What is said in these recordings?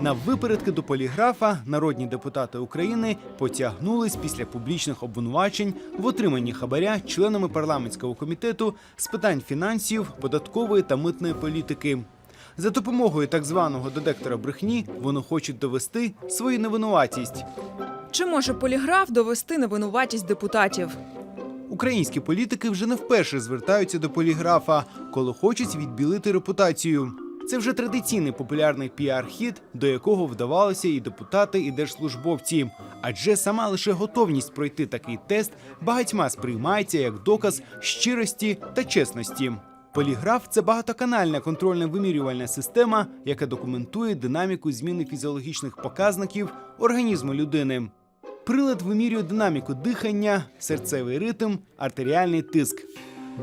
На випередки до поліграфа народні депутати України потягнулись після публічних обвинувачень в отриманні хабаря членами парламентського комітету з питань фінансів, податкової та митної політики. За допомогою так званого детектора брехні вони хочуть довести свою невинуватість. Чи може поліграф довести невинуватість депутатів? Українські політики вже не вперше звертаються до поліграфа, коли хочуть відбілити репутацію. Це вже традиційний популярний піар-хід, до якого вдавалися і депутати, і держслужбовці. Адже сама лише готовність пройти такий тест багатьма сприймається як доказ щирості та чесності. Поліграф це багатоканальна контрольна вимірювальна система, яка документує динаміку зміни фізіологічних показників організму людини. Прилад вимірює динаміку дихання, серцевий ритм, артеріальний тиск.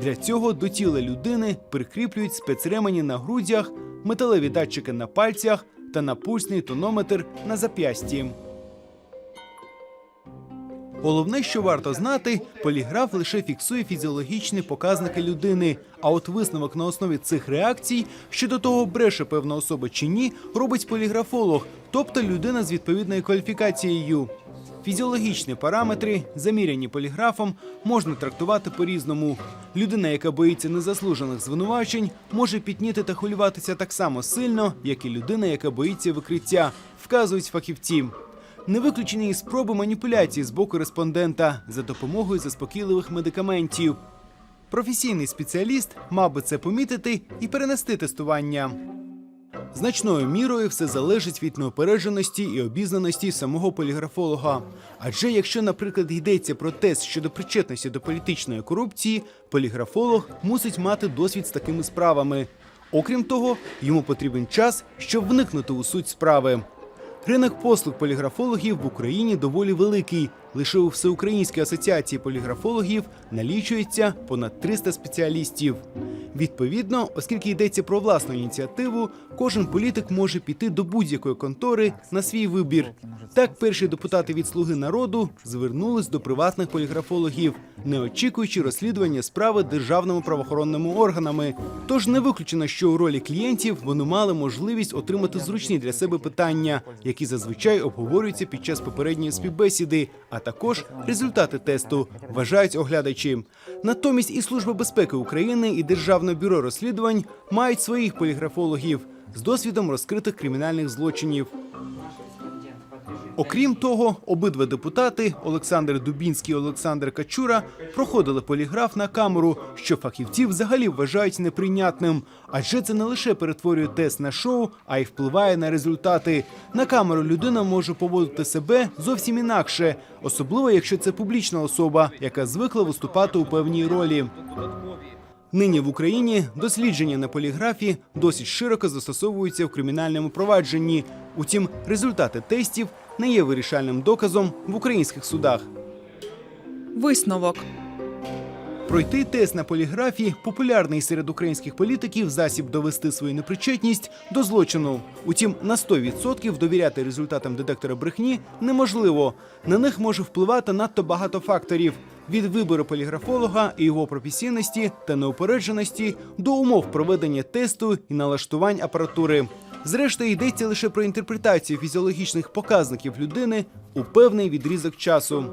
Для цього до тіла людини прикріплюють спецремені на грудях, металеві датчики на пальцях та напульсний тонометр на зап'ясті. Головне, що варто знати, поліграф лише фіксує фізіологічні показники людини. А от висновок на основі цих реакцій щодо того, бреше певна особа чи ні, робить поліграфолог, тобто людина з відповідною кваліфікацією. Фізіологічні параметри, заміряні поліграфом, можна трактувати по-різному. Людина, яка боїться незаслужених звинувачень, може пітніти та хвилюватися так само сильно, як і людина, яка боїться викриття, вказують фахівці. Не виключені і спроби маніпуляції з боку респондента за допомогою заспокійливих медикаментів. Професійний спеціаліст мав би це помітити і перенести тестування. Значною мірою все залежить від неопередженості і обізнаності самого поліграфолога. Адже якщо, наприклад, йдеться про тест щодо причетності до політичної корупції, поліграфолог мусить мати досвід з такими справами. Окрім того, йому потрібен час, щоб вникнути у суть справи. Ринок послуг поліграфологів в Україні доволі великий. Лише у Всеукраїнській асоціації поліграфологів налічується понад 300 спеціалістів. Відповідно, оскільки йдеться про власну ініціативу, кожен політик може піти до будь-якої контори на свій вибір. Так, перші депутати від Слуги народу звернулись до приватних поліграфологів, не очікуючи розслідування справи державними правоохоронними органами. Тож не виключено, що у ролі клієнтів вони мали можливість отримати зручні для себе питання, які зазвичай обговорюються під час попередньої співбесіди, також результати тесту, вважають оглядачі. Натомість і Служба безпеки України і Державне бюро розслідувань мають своїх поліграфологів з досвідом розкритих кримінальних злочинів. Окрім того, обидва депутати Олександр Дубінський і Олександр Качура проходили поліграф на камеру, що фахівці взагалі вважають неприйнятним. Адже це не лише перетворює тест на шоу, а й впливає на результати. На камеру людина може поводити себе зовсім інакше, особливо якщо це публічна особа, яка звикла виступати у певній ролі. Нині в Україні дослідження на поліграфі досить широко застосовуються в кримінальному провадженні. Утім, результати тестів не є вирішальним доказом в українських судах. Висновок. Пройти тест на поліграфі популярний серед українських політиків засіб довести свою непричетність до злочину. Утім, на 100% довіряти результатам детектора брехні неможливо. На них може впливати надто багато факторів. Від вибору поліграфолога і його професійності та неупередженості до умов проведення тесту і налаштувань апаратури. Зрештою, йдеться лише про інтерпретацію фізіологічних показників людини у певний відрізок часу.